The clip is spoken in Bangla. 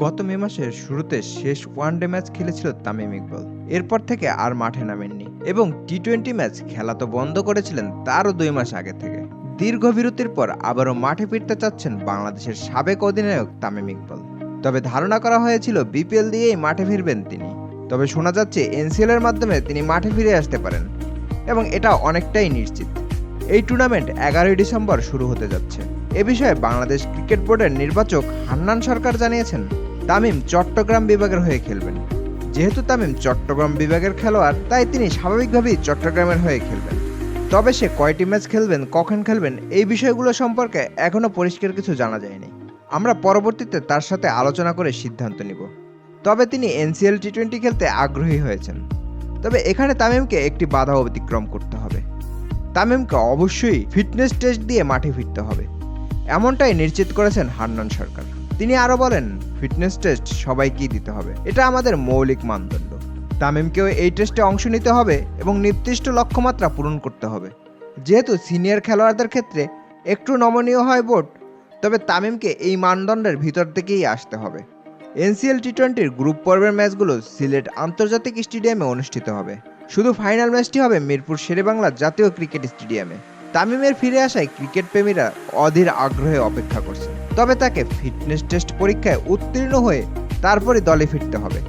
গত মে মাসের শুরুতে শেষ ওয়ানডে ম্যাচ খেলেছিল তামিম ইকবাল। এরপর থেকে আর মাঠে নামেননি এবং টি টোয়েন্টি ম্যাচ খেলা তো বন্ধ করেছিলেন তারও দুই মাস আগে থেকে। দীর্ঘ বিরতির পর আবারও মাঠে ফিরতে চাচ্ছেন বাংলাদেশের সাবেক অধিনায়ক তামিম ইকবাল। তবে ধারণা করা হয়েছিল বিপিএল দিয়েই মাঠে ফিরবেন তিনি। তবে শোনা যাচ্ছে এনসিএল এর মাধ্যমে তিনি মাঠে ফিরে আসতে পারেন এবং এটা অনেকটাই নিশ্চিত। এই টুর্নামেন্ট এগারোই ডিসেম্বর শুরু হতে যাচ্ছে। এ বিষয়ে বাংলাদেশ ক্রিকেট বোর্ডের নির্বাচক হান্নান সরকার জানিয়েছেন। তামিম চট্টগ্রাম বিভাগের হয়ে খেলবেন। যেহেতু তামিম চট্টগ্রাম বিভাগের খেলোয়াড়, তাই তিনি স্বাভাবিকভাবেই চট্টগ্রামের হয়ে খেলবেন। তবে সে কয়টি ম্যাচ খেলবেন, কখন খেলবেন, এই বিষয়গুলো সম্পর্কে এখনও পরিষ্কার কিছু জানা যায়নি। আমরা পরবর্তীতে তার সাথে আলোচনা করে সিদ্ধান্ত নিব। তবে তিনি এনসিএল টি টোয়েন্টি খেলতে আগ্রহী হয়েছেন। তবে এখানে তামিমকে একটি বাধা অতিক্রম করতে হবে। তামিমকে অবশ্যই ফিটনেস টেস্ট দিয়ে মাঠে ফিরতে হবে। এমনটাই নিশ্চিত করেছেন হান্নান সরকার। তিনি আরও বলেন ফিটনেস টেস্ট সবাইকেই দিতে হবে। এটা আমাদের মৌলিক মানদণ্ড। তামিমকেও এই টেস্টে অংশ নিতে হবে এবং নির্দিষ্ট লক্ষ্যমাত্রা পূরণ করতে হবে। যেহেতু সিনিয়র খেলোয়াড়দের ক্ষেত্রে একটু নমনীয় হয় বোর্ড, তবে তামিমকে এই মানদণ্ডের ভিতর থেকেই আসতে হবে। এনসিএল টি টোয়েন্টির গ্রুপ পর্বের ম্যাচগুলো সিলেট আন্তর্জাতিক স্টেডিয়ামে অনুষ্ঠিত হবে। শুধু ফাইনাল ম্যাচটি হবে মিরপুর শেরেবাংলা জাতীয় ক্রিকেট স্টেডিয়ামে। তামিমের ফিরে আসায় ক্রিকেট প্রেমীরা অধীর আগ্রহে অপেক্ষা করছেন। তবে তাকে ফিটনেস টেস্ট পরীক্ষায় উত্তীর্ণ হয়ে তারপরে দলে ফিরতে হবে।